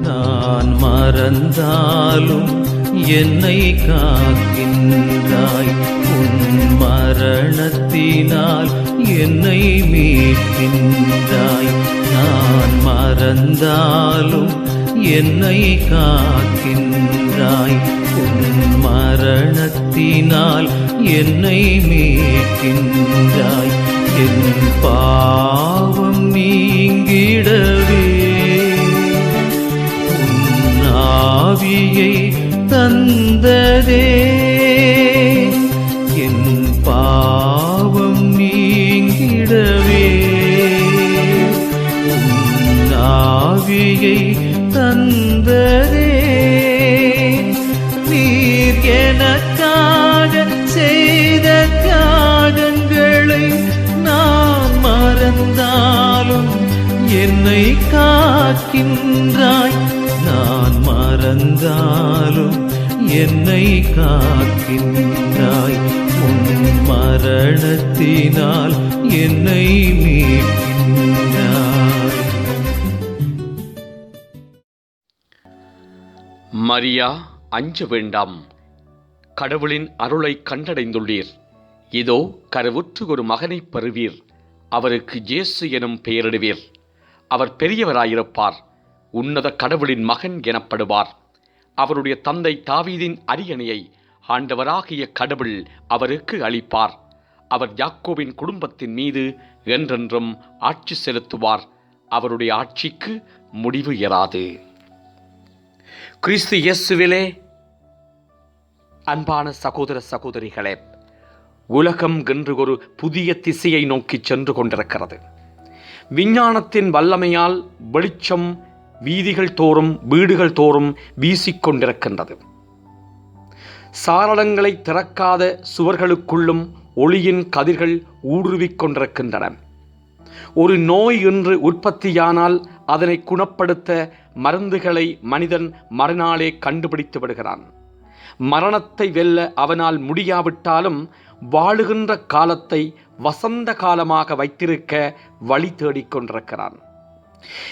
நான் மறந்தாலும் என்னை காக்கின்றாய். உன் மரணத்தினால் என்னை மீட்கின்றாய். நான் மறந்தாலும் என்னை காக்கின்றாய். உன் மரணத்தினால் என்னை மீட்கின்றாய். என் பாவம் நீங்கிடவே ஆவியை தந்ததே. காக்கின்றாய் நான் மறந்தாலும் என்னை காக்கின்றாய். உன் மரணத்தினால் என்னை மீட்கின்றாய். மரியா அஞ்ச வேண்டாம். கடவுளின் அருளை கண்டடைந்துள்ளீர். இதோ கருவுற்று ஒரு மகனைப் பெறுவீர் அவருக்கு ஜேசு எனும் பெயரிடுவீர். அவர் பெரியவராயிருப்பார். உன்னத கடவுளின் மகன் எனப்படுவார். அவருடைய தந்தை தாவீதின் அரியணையை ஆண்டவராகிய கடவுள் அவருக்கு அளிப்பார். அவர் யாக்கோவின் குடும்பத்தின் மீது என்றென்றும் ஆட்சி செலுத்துவார். அவருடைய ஆட்சிக்கு முடிவு இராது கிறிஸ்து இயேசுவிலே அன்பான சகோதர சகோதரிகளே உலகம் என்று ஒரு புதிய திசையை நோக்கி சென்று கொண்டிருக்கிறது. விஞ்ஞானத்தின் வல்லமையால் வெளிச்சம் வீதிகள் தோறும் வீடுகள் தோறும் வீசிக்கொண்டிருக்கின்றது. சாரணங்களை திறக்காத சுவர்களுக்குள்ளும் ஒளியின் கதிர்கள் ஊடுருவிக்கொண்டிருக்கின்றன. ஒரு நோய் என்று உற்பத்தியானால் அதனை குணப்படுத்த மருந்துகளை மனிதன் மறுநாளே கண்டுபிடித்து விடுகிறான். மரணத்தை வெல்ல அவனால் முடியாவிட்டாலும் வாழுகின்ற காலத்தை வசந்த காலமாக வைத்திருக்க வழி தேடிக் கொண்டிருக்கிறான்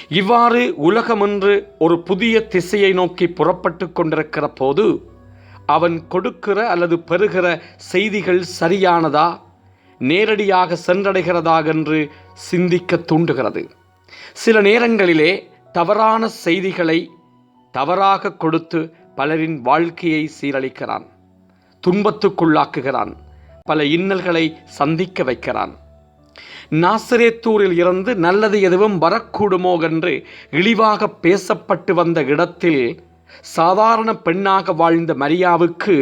இவ்வாறு உலகமென்று ஒரு புதிய திசையை நோக்கி புறப்பட்டு கொண்டிருக்கிற போது அவன் கொடுக்கிற அல்லது பெறுகிற செய்திகள் சரியானதா? நேரடியாக சென்றடைகிறதா என்று சிந்திக்க தூண்டுகிறது. சில நேரங்களிலே தவறான செய்திகளை தவறாக கொடுத்து பலரின் வாழ்க்கையை சீரழிக்கிறான் துன்பத்துக்குள்ளாக்குகிறான் பல இன்னல்களை சந்திக்க வைக்கிறான். நாசரேத்தூரில் இருந்து நல்லது எதுவும் வரக்கூடுமோ என்று இழிவாக பேசப்பட்டு வந்த இடத்தில் சாதாரண பெண்ணாக வாழ்ந்த மரியாவுக்கு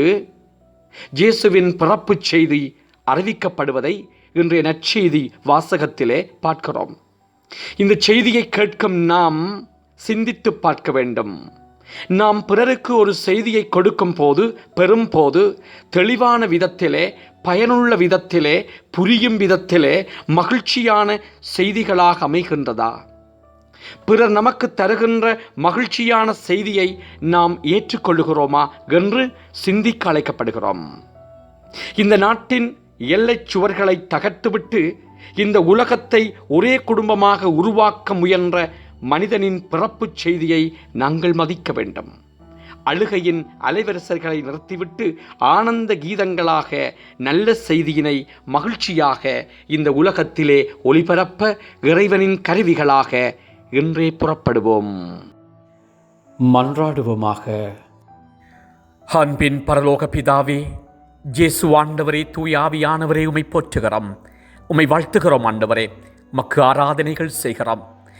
இயேசுவின் பிறப்புச் செய்தி அறிவிக்கப்படுவதை இன்றைய நற்செய்தி வாசகத்திலே பார்க்கிறோம். இந்த செய்தியை கேட்கும் நாம் சிந்தித்து பார்க்க வேண்டும். நாம் பிறருக்கு ஒரு செய்தியை கொடுக்கும் போது பெறும்போது தெளிவான விதத்திலே பயனுள்ள விதத்திலே புரியும் விதத்திலே மகிழ்ச்சியான செய்திகளாக அமைகின்றதா? பிறர் நமக்கு தருகின்ற மகிழ்ச்சியான செய்தியை நாம் ஏற்றுக்கொள்ளுகிறோமா என்று சிந்திக்க அழைக்கப்படுகிறோம். இந்த நாட்டின் எல்லைச் சுவர்களை தகர்த்துவிட்டு இந்த உலகத்தை ஒரே குடும்பமாக உருவாக்க முயன்ற மனிதனின் பிறப்புச் செய்தியை நாங்கள் மதிக்க வேண்டும். அழுகையின் அலைவரிசைகளை நிறுத்திவிட்டு ஆனந்த கீதங்களாக நல்ல செய்தியினை மகிழ்ச்சியாக இந்த உலகத்திலே ஒளிபரப்ப இறைவனின் கருவிகளாக இன்றே புறப்படுவோம். மன்றாடுவோமாக. அன்பின் பரலோக பிதாவே ஜேசு ஆண்டவரே தூயாவியானவரே உமை போற்றுகிறோம். உமை வாழ்த்துகிறோம் ஆண்டவரே. மக்கு ஆராதனைகள் செய்கிறோம்.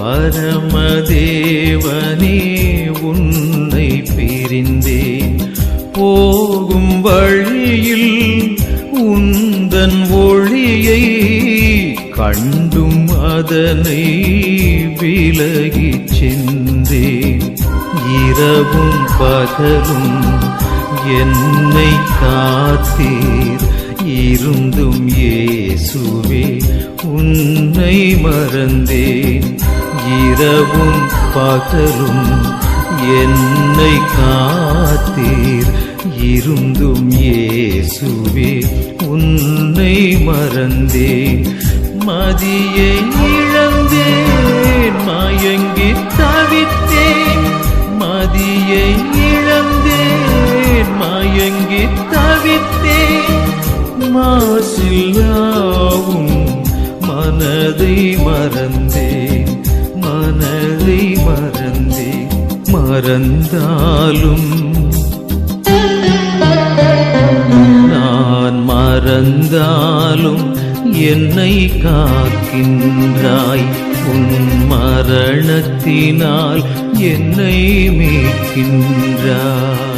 பரமதேவனே உன்னை பிரிந்தேன். போகும் வழியில் உந்தன் ஒளியை கண்டும் அதனை விலகிச் சென்றேன். இரவும் பகலும் என்னை காத்தீர். இருந்தும் இயேசுவே உன்னை மறந்தேன். இரவும் பகலும் என்னை காத்தீர். இருந்தும் இயேசுவே உன்னை மறந்தேன். மதியை இழந்தேன் மயங்கி தவித்தேன். மதியை இழந்தேன் மயங்கி தவித்தேன். மாசில்லாவும் மனதை மறந்தேன் மனதை மறந்தேன் மறந்தாலும் நான் மறந்தாலும் என்னை காக்கின்றாய். உன் மரணத்தினால் என்னை மீட்கின்றாய்.